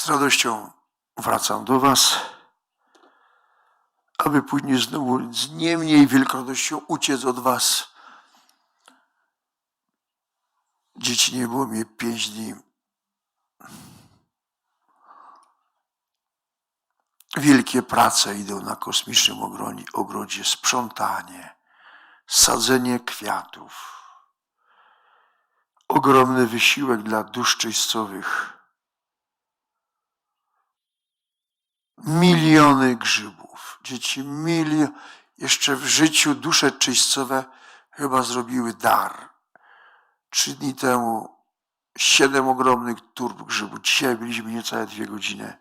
Z radością wracam do Was, aby później znowu z nie mniej wielką radością uciec od Was. Dzieci nie było mnie pięć dni. Wielkie prace idą na kosmicznym ogronie, ogrodzie. Sprzątanie, sadzenie kwiatów. Ogromny wysiłek dla dusz czyścowych. Miliony grzybów. Dzieci milion, jeszcze w życiu dusze czyścowe chyba zrobiły dar. Trzy dni temu siedem ogromnych turb grzybów. Dzisiaj byliśmy niecałe dwie godziny.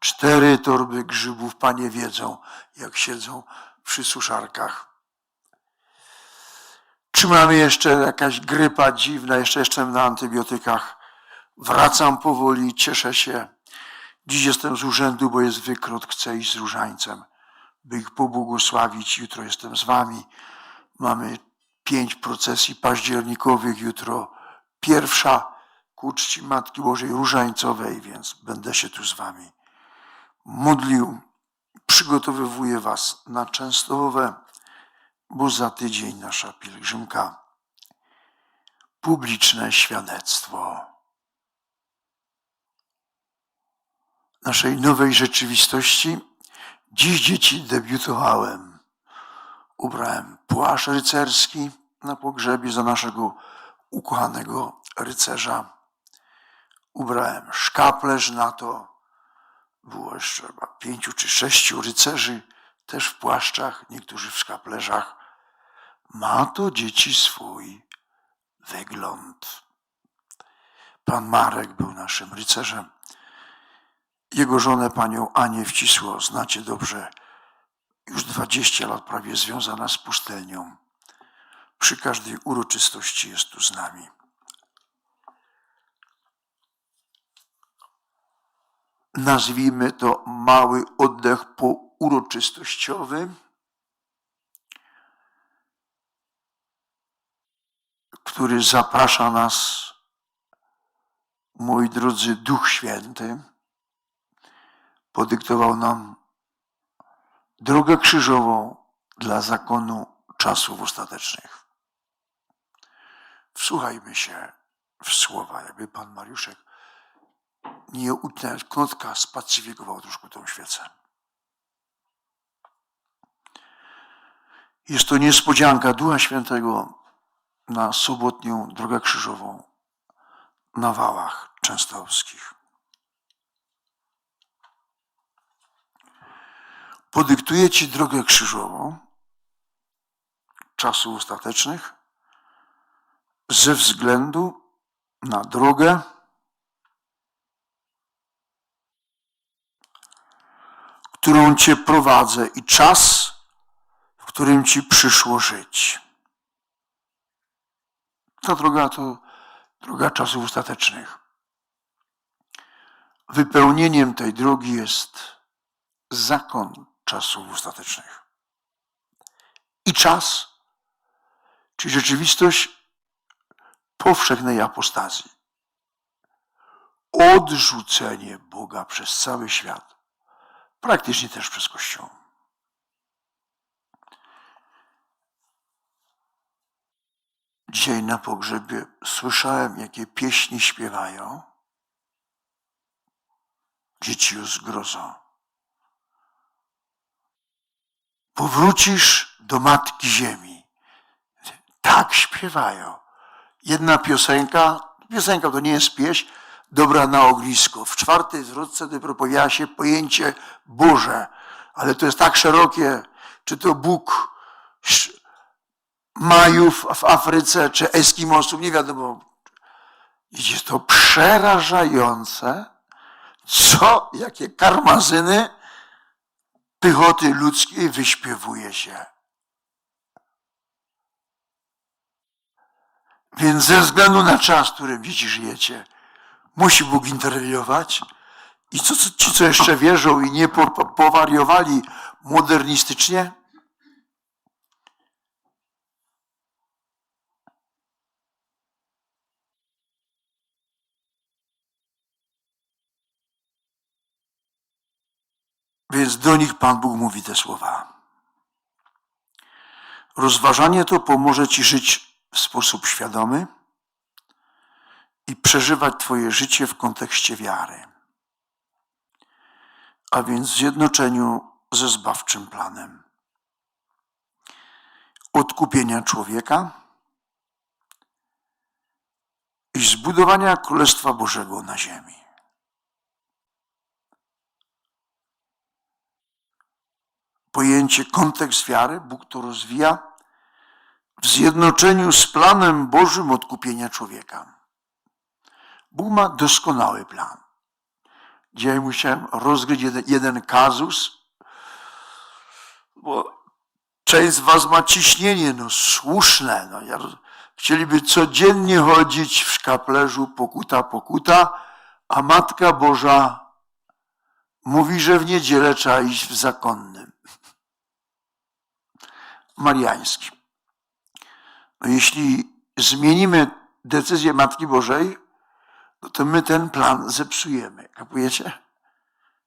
Cztery torby grzybów, panie wiedzą, jak siedzą przy suszarkach. Czy mamy jeszcze jakaś grypa dziwna, jeszcze jestem na antybiotykach. Wracam powoli, cieszę się. Dziś jestem z urzędu, bo jest wykrot, chcę iść z różańcem, by ich pobłogosławić. Jutro jestem z wami. Mamy pięć procesji październikowych, jutro pierwsza ku czci Matki Bożej Różańcowej, więc będę się tu z wami modlił. Przygotowywuję was na Częstochowę, bo za tydzień nasza pielgrzymka. Publiczne świadectwo naszej nowej rzeczywistości. Dziś dzieci debiutowałem. Ubrałem płaszcz rycerski na pogrzebie za naszego ukochanego rycerza. Ubrałem szkaplerz na to. Było jeszcze chyba pięciu czy sześciu rycerzy, też w płaszczach, niektórzy w szkaplerzach. Ma to dzieci swój wygląd. Pan Marek był naszym rycerzem. Jego żonę, panią Anię Wcisło, znacie dobrze, już 20 lat prawie związana z pustelnią. Przy każdej uroczystości jest tu z nami. Nazwijmy to mały oddech pouroczystościowy, który zaprasza nas, moi drodzy, Duch Święty podyktował nam drogę krzyżową dla zakonu czasów ostatecznych. Wsłuchajmy się w słowa, jakby pan Mariuszek nie utnąć knotka spacyfikował troszkę tą świecę. Jest to niespodzianka Ducha Świętego na sobotnią drogę krzyżową na wałach częstochowskich. Podyktuję Ci drogę krzyżową czasów ostatecznych ze względu na drogę, którą Cię prowadzę i czas, w którym Ci przyszło żyć. Ta droga to droga czasów ostatecznych. Wypełnieniem tej drogi jest zakon czasów ostatecznych. I czas, czyli rzeczywistość powszechnej apostazji. Odrzucenie Boga przez cały świat praktycznie też przez Kościół. Dzisiaj na pogrzebie słyszałem, jakie pieśni śpiewają. Dzieci o zgrozą. Powrócisz do Matki Ziemi. Tak śpiewają. Jedna piosenka, piosenka to nie jest pieśń, dobra na ognisko. W czwartej zwrotce dopiero pojawia się pojęcie Boże, ale to jest tak szerokie, czy to Bóg Majów w Afryce, czy Eskimosów, nie wiadomo. Jest to przerażające, co, jakie karmazyny pychoty ludzkiej wyśpiewuje się. Więc ze względu na czas, w którym dzieci żyjecie, musi Bóg interweniować. I co, co, ci, co jeszcze wierzą i nie po, po, powariowali modernistycznie, Więc do nich Pan Bóg mówi te słowa. Rozważanie to pomoże Ci żyć w sposób świadomy i przeżywać Twoje życie w kontekście wiary, a więc w zjednoczeniu ze zbawczym planem odkupienia człowieka i zbudowania Królestwa Bożego na ziemi. Pojęcie kontekst wiary, Bóg to rozwija w zjednoczeniu z planem Bożym odkupienia człowieka. Bóg ma doskonały plan. Dzisiaj musiałem rozgryźć jeden, jeden kazus, bo część z was ma ciśnienie, no słuszne. No, ja, chcieliby codziennie chodzić w szkaplerzu pokuta, pokuta, a Matka Boża mówi, że w niedzielę trzeba iść w zakonnym. Mariańskim. No, jeśli zmienimy decyzję Matki Bożej, no to my ten plan zepsujemy. Kapujecie?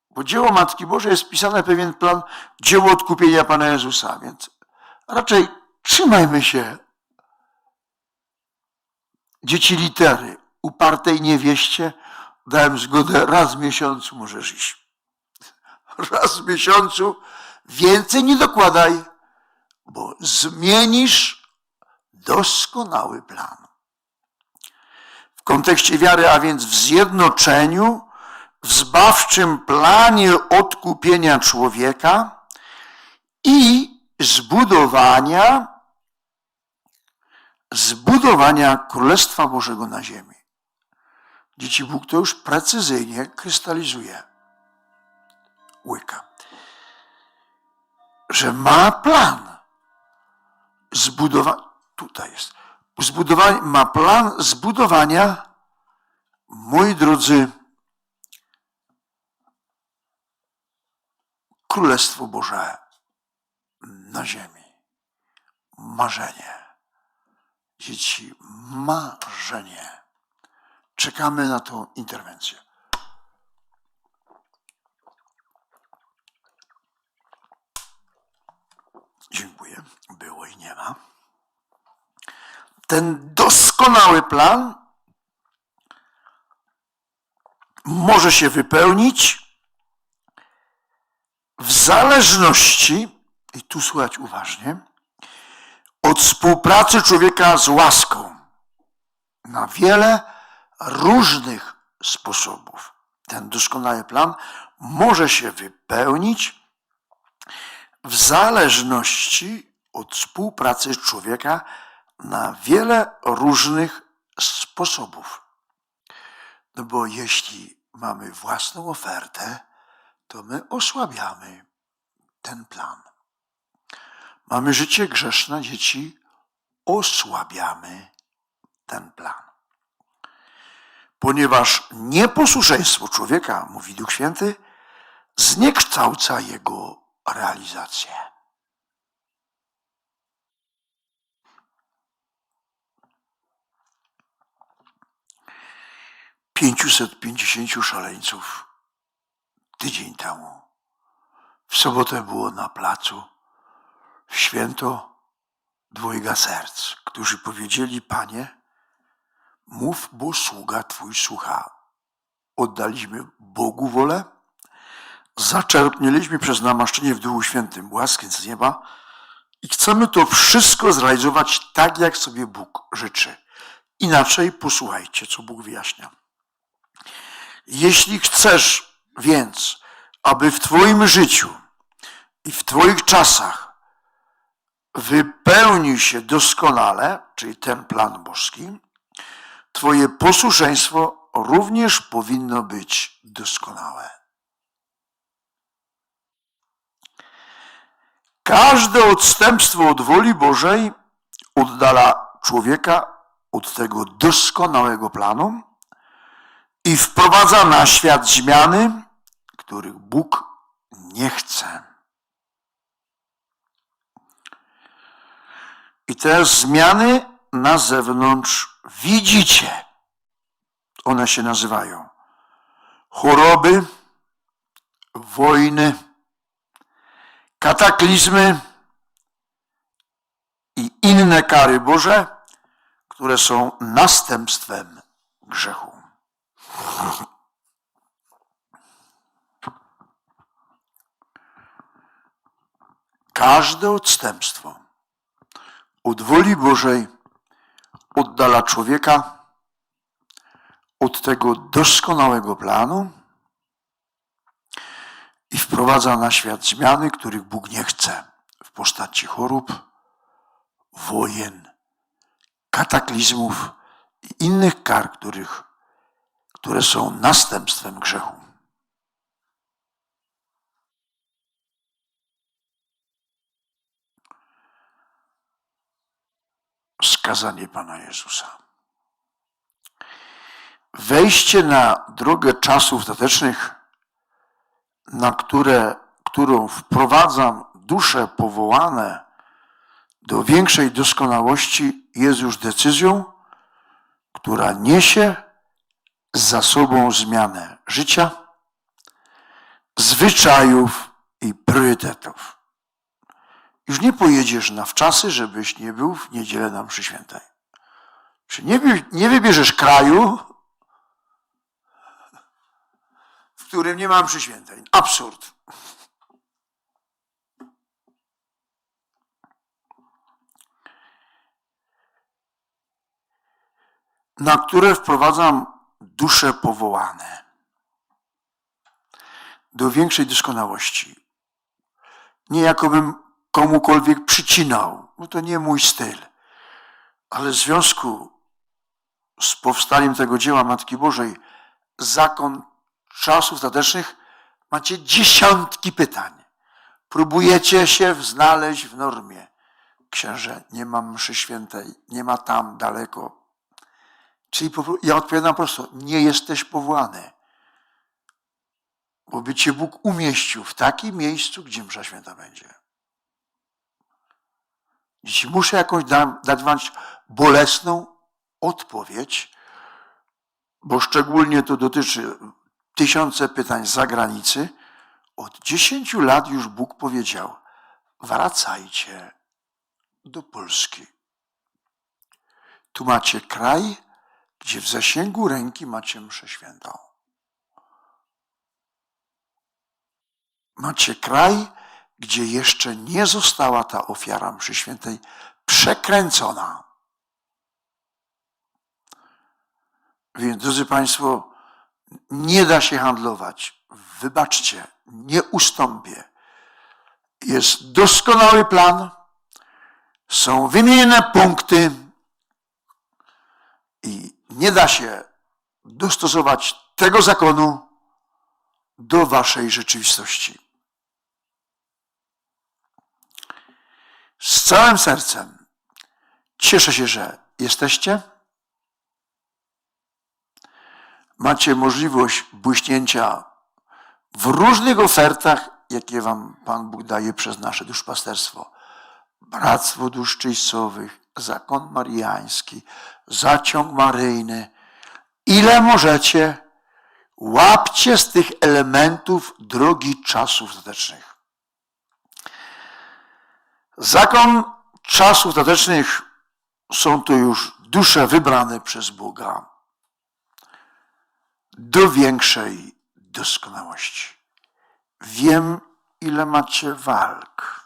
Bo dzieło Matki Bożej jest wpisane pewien plan, dzieło odkupienia Pana Jezusa, więc raczej trzymajmy się dzieci litery. Upartej niewieście dałem zgodę raz w miesiącu możesz iść. Raz w miesiącu więcej nie dokładaj, bo zmienisz doskonały plan. W kontekście wiary, a więc w zjednoczeniu, w zbawczym planie odkupienia człowieka i zbudowania, zbudowania Królestwa Bożego na ziemi. Dzieci Bóg to już precyzyjnie krystalizuje, łyka, że ma plan zbudowania, tutaj jest, ma plan zbudowania, moi drodzy, Królestwo Boże na ziemi. Marzenie. Dzieci, marzenie. Czekamy na tą interwencję. Dziękuję. Było i nie ma. Ten doskonały plan może się wypełnić w zależności, i tu słuchać uważnie, od współpracy człowieka z łaską na wiele różnych sposobów. Ten doskonały plan może się wypełnić w zależności od współpracy człowieka na wiele różnych sposobów. No bo jeśli mamy własną ofertę, to my osłabiamy ten plan. Mamy życie grzeszne, dzieci, osłabiamy ten plan. Ponieważ nieposłuszeństwo człowieka, mówi Duch Święty, zniekształca jego realizację. Pięciuset pięćdziesięciu szaleńców tydzień temu. W sobotę było na placu w święto dwojga serc, którzy powiedzieli: Panie, mów, bo sługa Twój słucha. Oddaliśmy Bogu wolę, zaczerpnęliśmy przez namaszczenie w Duchu Świętym łaskę z nieba i chcemy to wszystko zrealizować tak, jak sobie Bóg życzy. Inaczej posłuchajcie, co Bóg wyjaśnia. Jeśli chcesz więc, aby w Twoim życiu i w Twoich czasach wypełnił się doskonale, czyli ten plan boski, Twoje posłuszeństwo również powinno być doskonałe. Każde odstępstwo od woli Bożej oddala człowieka od tego doskonałego planu i wprowadza na świat zmiany, których Bóg nie chce. I te zmiany na zewnątrz widzicie. One się nazywają choroby, wojny, kataklizmy i inne kary Boże, które są następstwem grzechu. Każde odstępstwo od woli Bożej oddala człowieka od tego doskonałego planu wprowadza na świat zmiany, których Bóg nie chce w postaci chorób, wojen, kataklizmów i innych kar, których, które są następstwem grzechu. Skazanie Pana Jezusa. Wejście na drogę czasów statecznych, na które, którą wprowadzam dusze powołane do większej doskonałości, jest już decyzją, która niesie za sobą zmianę życia, zwyczajów i priorytetów. Już nie pojedziesz na wczasy, żebyś nie był w niedzielę na mszy świętej. Czy nie, nie wybierzesz kraju, w którym nie ma mszy świętej. Absurd. Na które wprowadzam dusze powołane do większej doskonałości. Nie jakobym komukolwiek przycinał, bo to nie mój styl, ale w związku z powstaniem tego dzieła Matki Bożej, zakon czasów statecznych, macie dziesiątki pytań. Próbujecie się znaleźć w normie. Księże, nie ma mszy świętej, nie ma tam daleko. Czyli ja odpowiadam prosto, nie jesteś powołany. Bo by cię Bóg umieścił w takim miejscu, gdzie msza święta będzie. Dzieci, muszę jakąś da, dać wam bolesną odpowiedź, bo szczególnie to dotyczy tysiące pytań z zagranicy. Od dziesięciu lat już Bóg powiedział: wracajcie do Polski. Tu macie kraj, gdzie w zasięgu ręki macie mszę świętą. Macie kraj, gdzie jeszcze nie została ta ofiara mszy świętej przekręcona. Więc, drodzy Państwo, nie da się handlować. Wybaczcie, nie ustąpię. Jest doskonały plan, są wymienione punkty i nie da się dostosować tego zakonu do Waszej rzeczywistości. Z całym sercem cieszę się, że jesteście. Macie możliwość błyśnięcia w różnych ofertach, jakie Wam Pan Bóg daje przez nasze duszpasterstwo. Bractwo dusz czyścowych, zakon mariański, zaciąg maryjny. Ile możecie, łapcie z tych elementów drogi czasów statecznych. Zakon czasów statecznych są to już dusze wybrane przez Boga do większej doskonałości. Wiem, ile macie walk.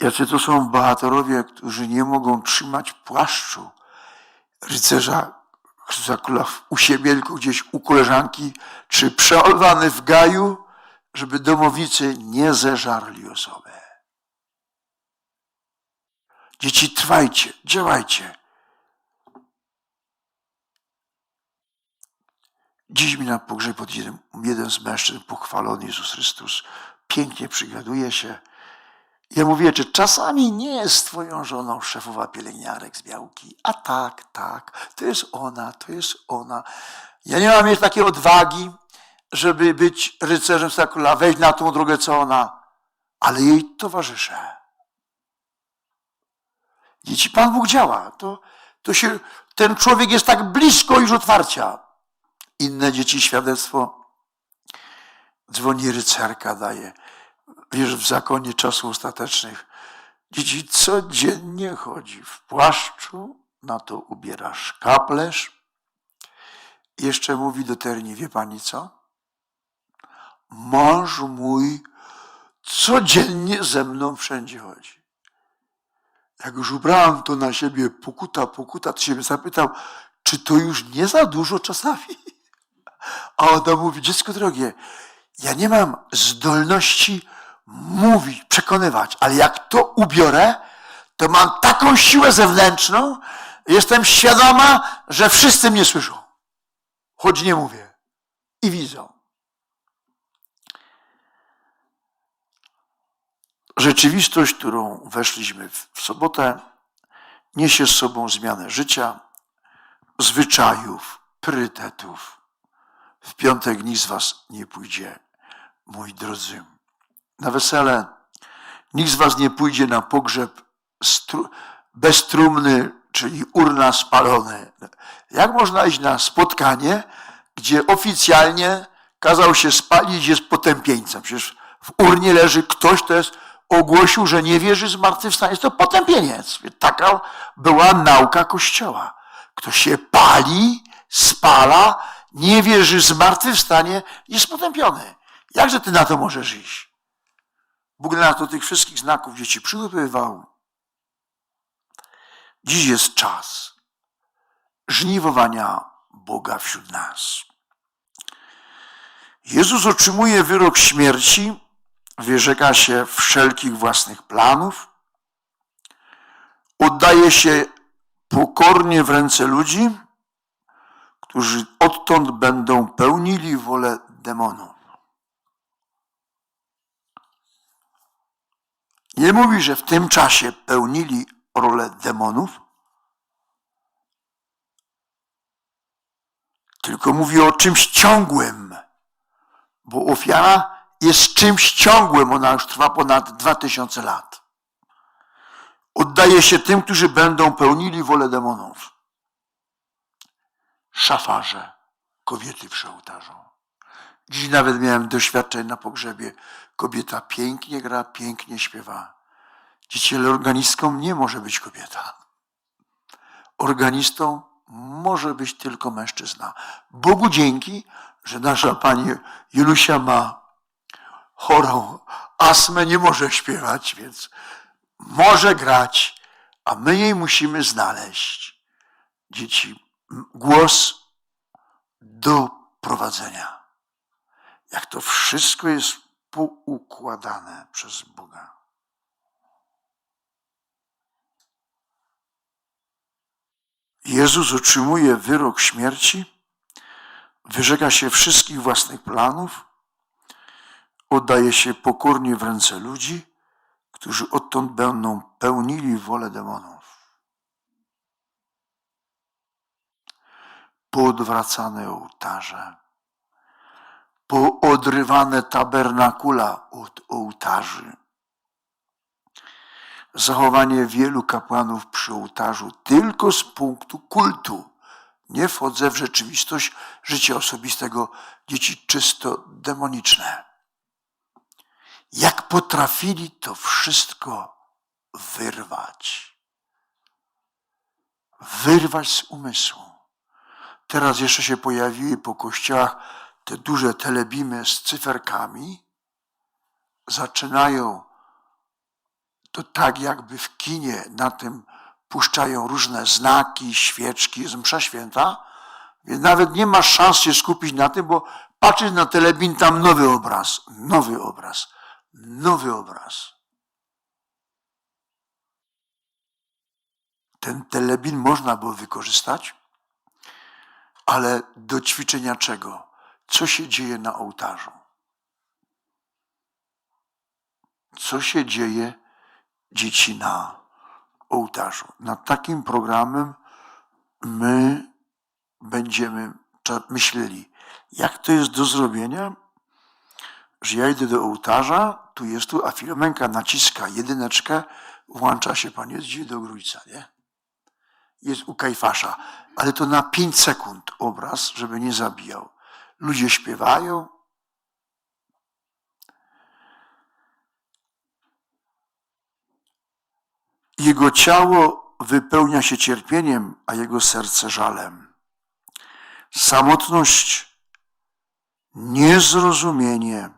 Jacy to są bohaterowie, którzy nie mogą trzymać płaszczu rycerza Chrystusa Króla u siebie, tylko gdzieś u koleżanki, czy przeolwany w gaju, żeby domownicy nie zeżarli osoby. Dzieci, trwajcie, działajcie. Dziś mi na pogrzeb jeden, jeden z mężczyzn, pochwalony Jezus Chrystus, pięknie przygaduje się. Ja mówię, czy czasami nie jest twoją żoną szefowa pielęgniarek z Białki? A tak, tak, to jest ona, to jest ona. Ja nie mam mieć takiej odwagi, żeby być rycerzem Stakula, wejść na tą drogę, co ona, ale jej towarzyszę. Dzieci, Pan Bóg działa. To, to się, ten człowiek jest tak blisko już otwarcia. Inne dzieci świadectwo dzwoni rycerka, daje. Wiesz, w zakonie czasów ostatecznych dzieci codziennie chodzi w płaszczu, na to ubierasz kaplerz. Jeszcze mówi do Terni, wie pani co? Mąż mój codziennie ze mną wszędzie chodzi. Jak już ubrałam to na siebie pokuta, pokuta, to się zapytał, czy to już nie za dużo czasami? A ona mówi, dziecko drogie, ja nie mam zdolności mówić, przekonywać, ale jak to ubiorę, to mam taką siłę zewnętrzną, jestem świadoma, że wszyscy mnie słyszą, choć nie mówię i widzą. Rzeczywistość, którą weszliśmy w sobotę, niesie z sobą zmianę życia, zwyczajów, priorytetów. W piątek nikt z Was nie pójdzie, moi drodzy, na wesele. Nikt z Was nie pójdzie na pogrzeb bez trumny, czyli urna spalone. Jak można iść na spotkanie, gdzie oficjalnie kazał się spalić, jest potępieńcem? Przecież w urnie leży ktoś, kto jest ogłosił, że nie wierzy w zmartwychwstanie. Jest to potępieniec. Taka była nauka Kościoła. Kto się pali, spala, nie wierzy w zmartwychwstanie, jest potępiony. Jakże ty na to możesz iść? Bóg na to tych wszystkich znaków dzieci przygotowywał. Dziś jest czas żniwowania Boga wśród nas. Jezus otrzymuje wyrok śmierci, wyrzeka się wszelkich własnych planów, oddaje się pokornie w ręce ludzi, którzy odtąd będą pełnili wolę demonów. Nie mówi, że w tym czasie pełnili rolę demonów, tylko mówi o czymś ciągłym, bo ofiara jest czymś ciągłym, ona już trwa ponad 2000 lat. Oddaje się tym, którzy będą pełnili wolę demonów. Szafarze, kobiety przy ołtarzu. Dziś nawet miałem doświadczenie na pogrzebie. Kobieta pięknie gra, pięknie śpiewa. Dzieci, ale organistką nie może być kobieta. Organistą może być tylko mężczyzna. Bogu dzięki, że nasza pani Julusia ma chorą astmę, nie może śpiewać, więc może grać, a my jej musimy znaleźć. Dzieci, głos do prowadzenia. Jak to wszystko jest poukładane przez Boga. Jezus otrzymuje wyrok śmierci, wyrzeka się wszystkich własnych planów, oddaje się pokornie w ręce ludzi, którzy odtąd będą pełnili wolę demonów. Poodwracane ołtarze, poodrywane tabernakula od ołtarzy, zachowanie wielu kapłanów przy ołtarzu tylko z punktu kultu. Nie wchodzę w rzeczywistość życia osobistego dzieci czysto demoniczne. Jak potrafili to wszystko wyrwać. Wyrwać z umysłu. Teraz jeszcze się pojawiły po kościołach te duże telebimy z cyferkami. Zaczynają to tak jakby w kinie na tym puszczają różne znaki, świeczki, jest msza święta, więc nawet nie masz szans się skupić na tym, bo patrzysz na telebin, tam nowy obraz, nowy obraz, nowy obraz. Ten telebin można było wykorzystać, ale do ćwiczenia czego? Co się dzieje na ołtarzu? Co się dzieje dzieci na ołtarzu. Nad takim programem my będziemy myśleli, jak to jest do zrobienia, że ja idę do ołtarza, tu jest tu, a Filomenka naciska jedyneczkę, włącza się Pan Jezus do Grójca, nie? jest u Kajfasza. Ale to na pięć sekund obraz, żeby nie zabijał. Ludzie śpiewają. Jego ciało wypełnia się cierpieniem, a jego serce żalem. Samotność, niezrozumienie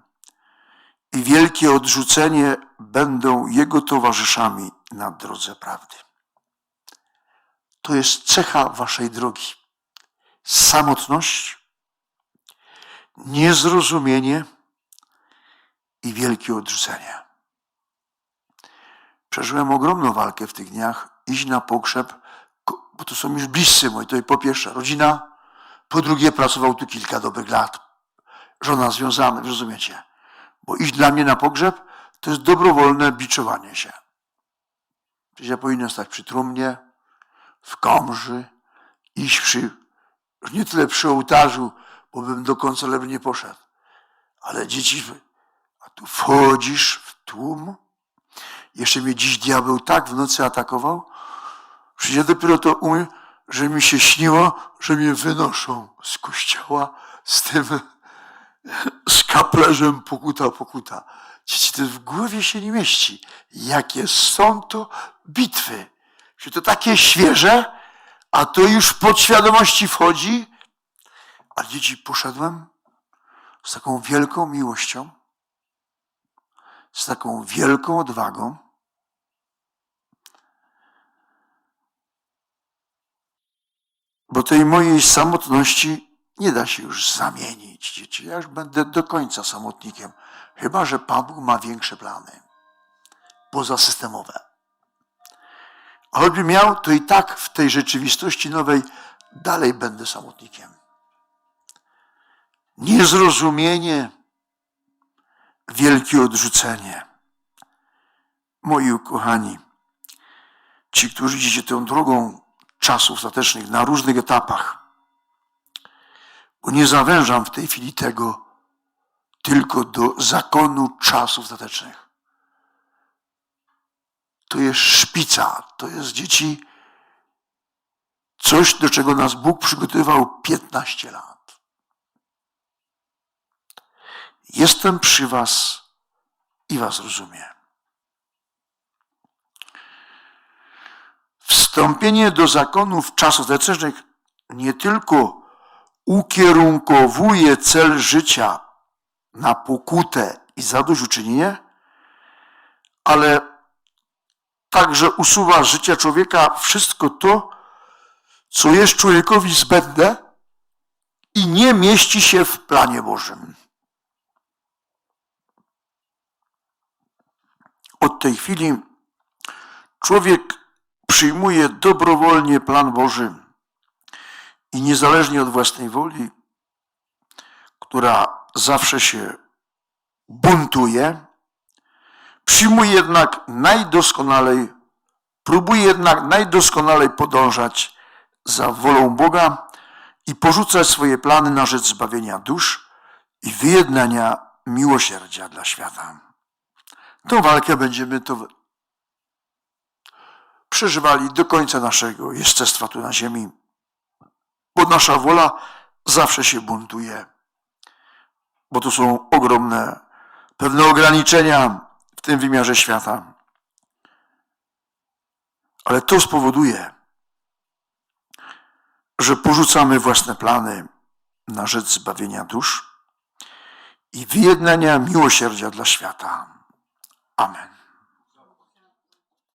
i wielkie odrzucenie będą jego towarzyszami na drodze prawdy. To jest cecha waszej drogi. Samotność, niezrozumienie i wielkie odrzucenie. Przeżyłem ogromną walkę w tych dniach, iść na pogrzeb, bo to są już bliscy moi, to i po pierwsze rodzina, po drugie pracował tu kilka dobrych lat. Żona związana, rozumiecie? Bo iść dla mnie na pogrzeb to jest dobrowolne biczowanie się. Przecież ja powinienem stać przy trumnie, w komży, iść przy, nie tyle przy ołtarzu, bo bym do końca lewy nie poszedł. Ale dzieci, a tu wchodzisz w tłum. Jeszcze mnie dziś diabeł tak w nocy atakował, że ja dopiero to umiem, że mi się śniło, że mnie wynoszą z kościoła z tym, z kaplerzem pokuta, pokuta. Dzieci, to w głowie się nie mieści. Jakie są to bitwy. Że to takie świeże, a to już w podświadomości wchodzi. A dzieci, poszedłem z taką wielką miłością, z taką wielką odwagą. Bo tej mojej samotności nie da się już zamienić, dzieci. Ja już będę do końca samotnikiem, chyba że Pan Bóg ma większe plany, pozasystemowe. A choćby miał, to i tak w tej rzeczywistości nowej dalej będę samotnikiem. Niezrozumienie, wielkie odrzucenie. Moi ukochani, ci, którzy idziecie tą drogą czasów ostatecznych na różnych etapach, bo nie zawężam w tej chwili tego tylko do zakonu czasów ostatecznych. To jest szpica, to jest dzieci, coś, do czego nas Bóg przygotowywał 15 lat. Jestem przy Was i Was rozumiem. Wstąpienie do zakonów czasów ostatecznych nie tylko ukierunkowuje cel życia na pokutę i zadośćuczynienie, ale także usuwa z życia człowieka wszystko to, co jest człowiekowi zbędne i nie mieści się w planie Bożym. Od tej chwili człowiek przyjmuje dobrowolnie plan Boży i niezależnie od własnej woli, która zawsze się buntuje, przyjmuje jednak najdoskonalej, próbuje jednak najdoskonalej podążać za wolą Boga i porzucać swoje plany na rzecz zbawienia dusz i wyjednania miłosierdzia dla świata. Tą walkę będziemy to przeżywali do końca naszego jestestwa tu na ziemi, bo nasza wola zawsze się buntuje, bo to są ogromne pewne ograniczenia w tym wymiarze świata. Ale to spowoduje, że porzucamy własne plany na rzecz zbawienia dusz i wyjednania miłosierdzia dla świata. Amen.